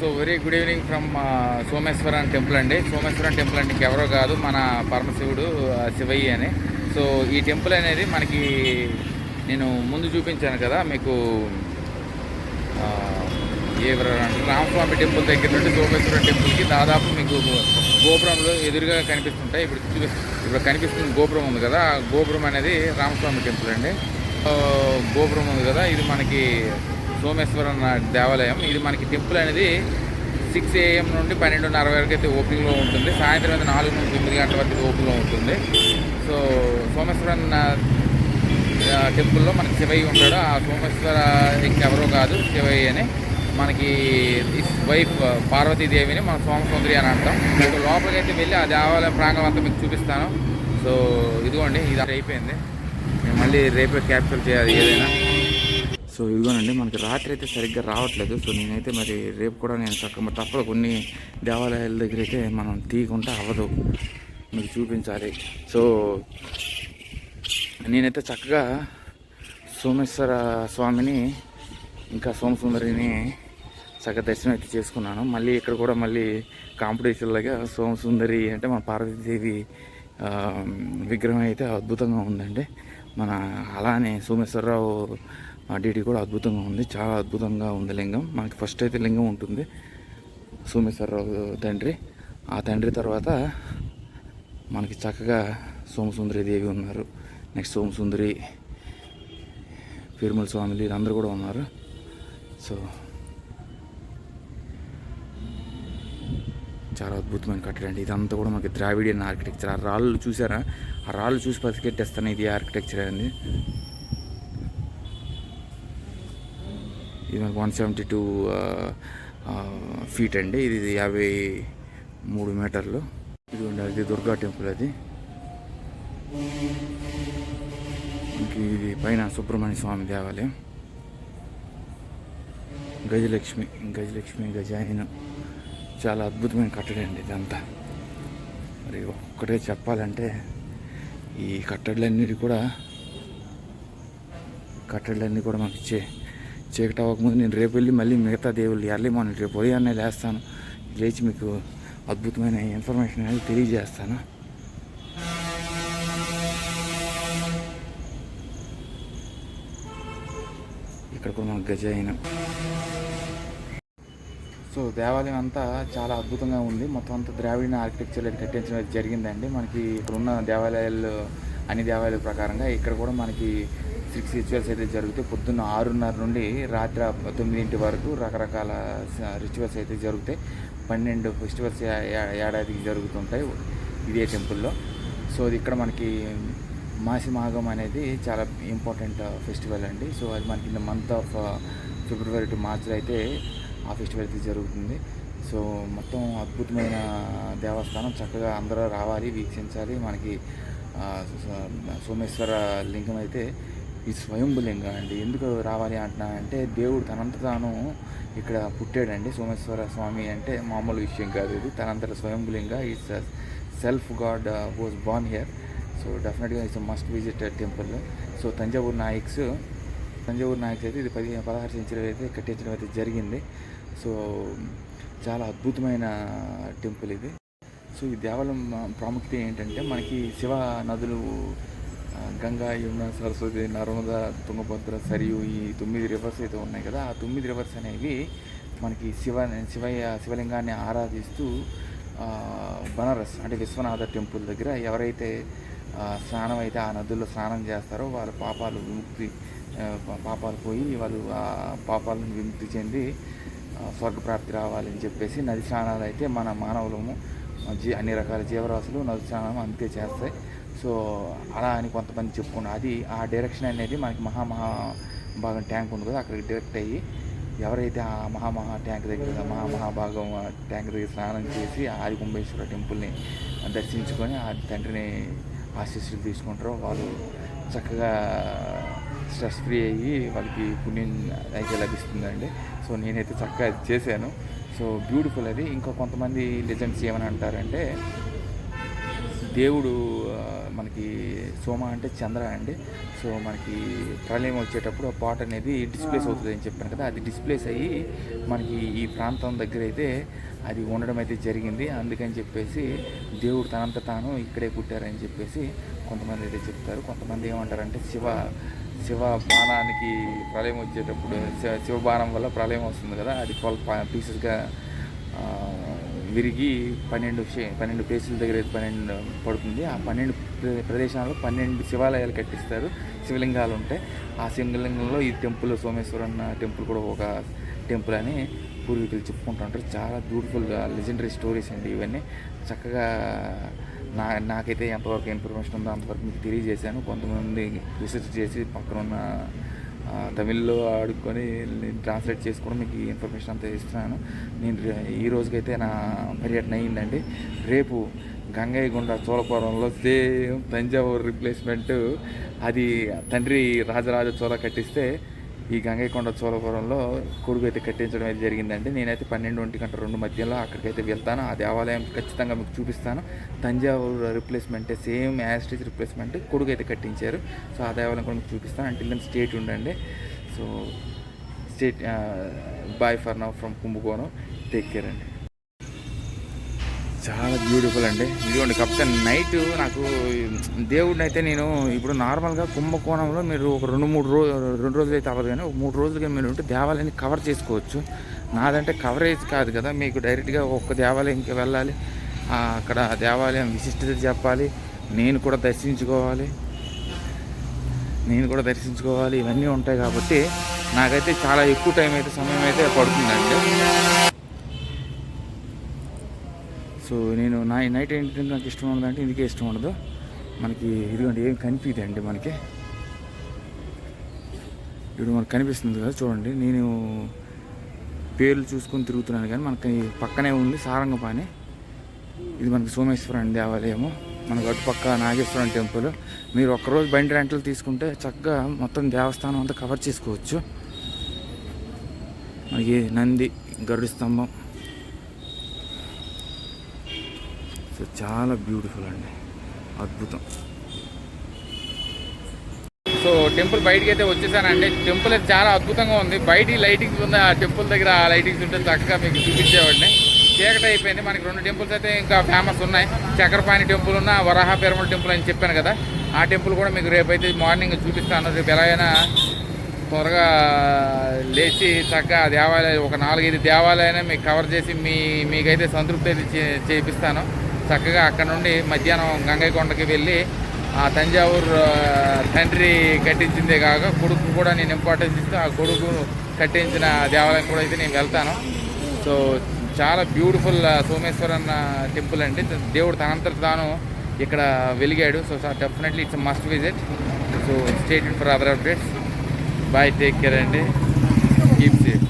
So very good evening from Someshwaram temple అండి. Someshwaram temple అంటే ఇంకెవరో కాదు మన పరమశివుడు శివయ్య అని. సో ఈ టెంపుల్ అనేది మనకి నేను ముందు చూపించాను కదా మీకు ఆ, ఏ రామస్వామి టెంపుల్ దగ్గర నుండి సోమేశ్వరం టెంపుల్కి దాదాపు మీకు గోపురంలో ఎదురుగా కనిపిస్తుంటాయి. ఇప్పుడు ఇప్పుడు కనిపిస్తున్న గోపురం ఉంది కదా గోపురం అనేది రామస్వామి టెంపుల్ అండి. గోపురం ఉంది కదా ఇది మనకి సోమేశ్వరం దేవాలయం. ఇది మనకి టెంపుల్ అనేది సిక్స్ ఏఎం నుండి పన్నెండున్నర వరకు అయితే ఓపెనింగ్లో ఉంటుంది. సాయంత్రం అయితే నాలుగు నుండి తొమ్మిది గంటల వరకు ఓపెన్లో ఉంటుంది. సో సోమేశ్వరం టెంపుల్లో మనకి శివయ్య ఉంటాడు. ఆ సోమేశ్వర ఇంకెవరో కాదు శివయ్య అని. మనకి వైఫ్ పార్వతీదేవిని మన సోమసుందరి అని అంటాం. సో లోపలికి అయితే వెళ్ళి ఆ దేవాలయం ప్రాంగణం అంతా మీకు చూపిస్తాను. సో ఇదిగోండి ఇది అయిపోయింది. నేను మళ్ళీ రేపే క్యాప్చర్ చేయాలి ఏదైనా. సో ఇదిగోనండి మనకి రాత్రి అయితే సరిగ్గా రావట్లేదు. సో నేనైతే మరి రేపు కూడా నేను చక్కగా తప్పదు కొన్ని దేవాలయాల దగ్గర అయితే మనం తీయకుండా అవ్వదు. మీకు చూపించాలి. సో నేనైతే చక్కగా సోమేశ్వర స్వామిని ఇంకా సోమసుందరిని చక్కగా దర్శనం అయితే చేసుకున్నాను. మళ్ళీ ఇక్కడ కూడా మళ్ళీ కాంపిటీషన్లాగా సోమసుందరి అంటే మన పార్వతీదేవి విగ్రహం అయితే అద్భుతంగా ఉందండి. మన అలానే సోమేశ్వరరావు డిటి కూడా అద్భుతంగా ఉంది. చాలా అద్భుతంగా ఉంది లింగం. మనకి ఫస్ట్ అయితే లింగం ఉంటుంది. సోమేశ్వరరావు తండ్రి. ఆ తండ్రి తర్వాత మనకి చక్కగా సోమసుందరి దేవి ఉన్నారు. నెక్స్ట్ సోమసుందరి పెరుమల స్వామిలు వీళ్ళందరూ కూడా ఉన్నారు. సో చాలా అద్భుతమైన కట్టడండి ఇదంతా కూడా మనకి ద్రావిడియన్ ఆర్కిటెక్చర్ ఆ రాళ్ళు చూసారా? ఆ రాళ్ళు చూసి పసికెట్టేస్తాను ఇది ఆర్కిటెక్చర్ అండి. ఇది మనకు వన్ సెవెంటీ టూ ఫీట్ అండి. ఇది యాభై మూడు మీటర్లు. ఇది ఉండాలి దుర్గా టెంపుల్ అది. ఇది పైన సుబ్రహ్మణ్య స్వామి దేవాలయం. గజలక్ష్మి గజలక్ష్మి గజాయనం చాలా అద్భుతమైన కట్టడం అండి ఇదంతా. మరి ఒక్కటే చెప్పాలంటే ఈ కట్టడలన్నిటి కూడా కట్టడలన్నీ కూడా మాకు ఇచ్చే చీకటి అవ్వకముందు నేను రేపు వెళ్ళి మళ్ళీ మిగతా దేవుళ్ళు ఎర్లీ మార్నింగ్ రేపు ఉదయాన్నే లేస్తాను. లేచి మీకు అద్భుతమైన ఇన్ఫర్మేషన్ అనేది తెలియజేస్తాను. ఇక్కడ కూడా మనకు గజైన సో దేవాలయం అంతా చాలా అద్భుతంగా ఉంది. మొత్తం అంతా ద్రావిడ ఆర్కిటెక్చర్ కట్టించడం జరిగిందండి. మనకి ఇక్కడ ఉన్న దేవాలయాలు అన్ని దేవాలయాల ప్రకారంగా ఇక్కడ కూడా మనకి సిక్స్ రిచువల్స్ అయితే జరుగుతాయి. పొద్దున్న ఆరున్నర నుండి రాత్రి తొమ్మిదింటి వరకు రకరకాల రిచువల్స్ అయితే జరుగుతాయి. పన్నెండు ఫెస్టివల్స్ ఏడాదికి జరుగుతుంటాయి ఇదే టెంపుల్లో. సో ఇక్కడ మనకి మాసిమాగం అనేది చాలా ఇంపార్టెంట్ ఫెస్టివల్ అండి. సో అది మనకి in the month of February to మార్చ్లో అయితే ఆ ఫెస్టివల్ అయితే జరుగుతుంది. సో మొత్తం అద్భుతమైన దేవస్థానం చక్కగా అందరూ రావాలి వీక్షించాలి. మనకి సోమేశ్వర లింగం అయితే ఈ స్వయంభులింగం అండి. ఎందుకు రావాలి అంటున్నా అంటే దేవుడు తనంత తాను ఇక్కడ పుట్టాడండి. సోమేశ్వర స్వామి అంటే మామూలు విషయం కాదు ఇది. తనంతట స్వయంభు లింగ is self god was born here so డెఫినెట్గా it's must visit temple so Thanjavur Nayaks Thanjavur Nayaks అయితే ఇది పది పదహారు సెంచరీ అయితే కట్టించడం అయితే జరిగింది. సో చాలా అద్భుతమైన టెంపుల్ ఇది. సో ఈ దేవాలయం ప్రాముఖ్యత ఏంటంటే మనకి శివ నదులు గంగా యమున సరస్వతి నర్మద తుంగభద్ర సరియు ఈ తొమ్మిది రివర్స్ అయితే ఉన్నాయి కదా. ఆ తొమ్మిది రివర్స్ అనేవి మనకి శివ శివయ్య శివలింగాన్ని ఆరాధిస్తూ బనారస్ అంటే విశ్వనాథ టెంపుల్ దగ్గర ఎవరైతే స్నానం అయితే ఆ నదుల్లో స్నానం చేస్తారో వాళ్ళ పాపాలు విముక్తి పాపాలు పోయి వాళ్ళు ఆ పాపాలను విముక్తి చెంది స్వర్గప్రాప్తి రావాలని చెప్పేసి నది స్నానాలు అయితే మన మానవులము అన్ని రకాల జీవరాశులు నది స్నానం అంతే చేస్తాయి. సో అలా అని కొంతమంది చెప్పుకున్నారు అది ఆ డైరెక్షన్ అనేది మనకి మహామహా భాగం ట్యాంక్ ఉంది కదా అక్కడికి డైరెక్ట్ అయ్యి ఎవరైతే ఆ మహామహా ట్యాంక్ దగ్గర మహామహాభాగం ట్యాంక్ దగ్గర స్నానం చేసి ఆది కుంభేశ్వర టెంపుల్ని దర్శించుకొని ఆ తండ్రిని ఆశీస్సులు తీసుకుంటారో వాళ్ళు చక్కగా స్ట్రెస్ ఫ్రీ అయ్యి వాళ్ళకి పుణ్యం అయితే లభిస్తుందండి. సో నేనైతే చక్కగా చేశాను. సో బ్యూటిఫుల్ అది. ఇంకా కొంతమంది లెజెండ్స్ ఏమని అంటారంటే దేవుడు మనకి సోమ అంటే చంద్ర అండి. సో మనకి ప్రళయం వచ్చేటప్పుడు ఆ పాట్ అనేది డిస్ప్లేస్ అవుతుంది అని చెప్పాను కదా అది డిస్ప్లేస్ అయ్యి మనకి ఈ ప్రాంతం దగ్గర అయితే అది ఉండడం అయితే జరిగింది. అందుకని చెప్పేసి దేవుడు తనంత తాను ఇక్కడే పుట్టారని చెప్పేసి కొంతమంది అయితే చెప్తారు. కొంతమంది ఏమంటారంటే శివ శివ బాణానికి ప్రళయం వచ్చేటప్పుడు శివ శివ బాణం వల్ల ప్రళయం వస్తుంది కదా అది పీసెస్గా విరిగి పన్నెండు పన్నెండు ప్లేసుల దగ్గర పన్నెండు పడుతుంది. ఆ పన్నెండు ప్రదేశాల్లో పన్నెండు శివాలయాలు కట్టిస్తారు. శివలింగాలు ఉంటాయి. ఆ శివలింగంలో ఈ టెంపుల్ సోమేశ్వరన్న టెంపుల్ కూడా ఒక టెంపుల్ అని పూర్వీకులు చెప్పుకుంటుంటారు చాలా బ్యూటిఫుల్గా లెజెండరీ స్టోరీస్ అండి ఇవన్నీ. చక్కగా నా నాకైతే ఎంతవరకు ఇన్ఫర్మేషన్ ఉందో అంతవరకు మీకు తెలియజేశాను. కొంతమంది రీసెర్చ్ చేసి పక్కన ఉన్న తమిళ్ళో ఆడుకొని నేను ట్రాన్స్లేట్ చేసుకోవడం మీకు ఇన్ఫర్మేషన్ అంతా ఇస్తున్నాను. నేను ఈ రోజుకైతే నా పర్యటన అయ్యిందండి రేపు గంగయ్యగుండ చోళపురంలో సేమ్ తంజావూరు రిప్లేస్మెంట్ అది తండ్రి రాజరాజ చోళ కట్టిస్తే ఈ గంగైకొండ చోళపురంలో కొడుకు అయితే కట్టించడం అయితే జరిగిందండి. నేనైతే పన్నెండు ఒంటి గంట రెండు మధ్యలో అక్కడికైతే వెళ్తాను. ఆ దేవాలయం ఖచ్చితంగా మీకు చూపిస్తాను. తంజావూరు రిప్లేస్మెంట్ సేమ్ యాస్టేజ్ రిప్లేస్మెంట్ కొడుకు అయితే కట్టించారు. సో ఆ దేవాలయం కూడా మీకు చూపిస్తాను. అంటే దెన్ స్టేట్ ఉండండి so state bye for now from Kumbakonam take care అండి. చాలా బ్యూటిఫుల్ అండి. ఇదిగోండి కాకపోతే నైట్ నాకు దేవుడిని అయితే నేను ఇప్పుడు నార్మల్గా కుంభకోణంలో మీరు ఒక రెండు మూడు రోజు రెండు రోజులు అయితే అవ్వదు కానీ ఒక మూడు రోజులుగా మీరు ఉంటే దేవాలయాన్ని కవర్ చేసుకోవచ్చు. నాదంటే కవరేజ్ కాదు కదా మీకు డైరెక్ట్గా ఒక్క దేవాలయంకి వెళ్ళాలి. అక్కడ దేవాలయం విశిష్టత చెప్పాలి. నేను కూడా దర్శించుకోవాలి. నేను కూడా దర్శించుకోవాలి. ఇవన్నీ ఉంటాయి కాబట్టి నాకైతే చాలా ఎక్కువ టైం అయితే సమయం అయితే పడుతుందండి. సో నేను నా నైట్ ఏంటంటే నాకు ఇష్టం ఉండదంటే ఇందుకే ఇష్టం ఉండదు. మనకి ఇదిగోండి ఏం కనిపించదండి మనకి? ఇప్పుడు మనకు కనిపిస్తుంది కదా చూడండి. నేను పేర్లు చూసుకొని తిరుగుతున్నాను కానీ మనకి పక్కనే ఉంది సారంగపాణి. ఇది మనకి సోమేశ్వరం దేవాలయము. మనకు అటుపక్క నాగేశ్వరం టెంపుల్. మీరు ఒక్కరోజు బండి రెంటలు తీసుకుంటే చక్కగా మొత్తం దేవస్థానం అంతా కవర్ చేసుకోవచ్చు. మనకి నంది గరుడు స్తంభం. సో చాలా బ్యూటిఫుల్ అండి. అద్భుతం. సో టెంపుల్ బయటికి అయితే వచ్చేసానండి. టెంపుల్ అయితే చాలా అద్భుతంగా ఉంది. బయట లైటింగ్స్ ఉన్న ఆ టెంపుల్ దగ్గర ఆ లైటింగ్స్ ఉంటే చక్కగా మీకు చూపించేవాడిని. చీకటి అయిపోయింది. మనకి రెండు టెంపుల్స్ అయితే ఇంకా ఫేమస్ ఉన్నాయి. చక్రపాణి టెంపుల్ ఉన్న వరాహ పెరమల టెంపుల్ అని చెప్పాను కదా. ఆ టెంపుల్ కూడా మీకు రేపైతే మార్నింగ్ చూపిస్తాను. రేపు ఎలాగైనా త్వరగా లేచి చక్కగా దేవాలయం ఒక నాలుగైదు దేవాలయాన్ని మీకు కవర్ చేసి మీ మీకైతే సంతృప్తి అయితే చేపిస్తాను. చక్కగా అక్కడ నుండి మధ్యాహ్నం గంగైకొండకి వెళ్ళి ఆ తంజావూరు తండ్రి కట్టించిందే కాక కొడుకు కూడా నేను ఇంపార్టెన్స్ ఇస్తూ ఆ కొడుకు కట్టించిన దేవాలయం కూడా అయితే నేను వెళ్తాను. సో చాలా బ్యూటిఫుల్ సోమేశ్వరన్న టెంపుల్ అండి. దేవుడు తనంతట తాను ఇక్కడ వెలిగాడు. So definitely it's must visit so state for other updates bye take care అండి. Keep safe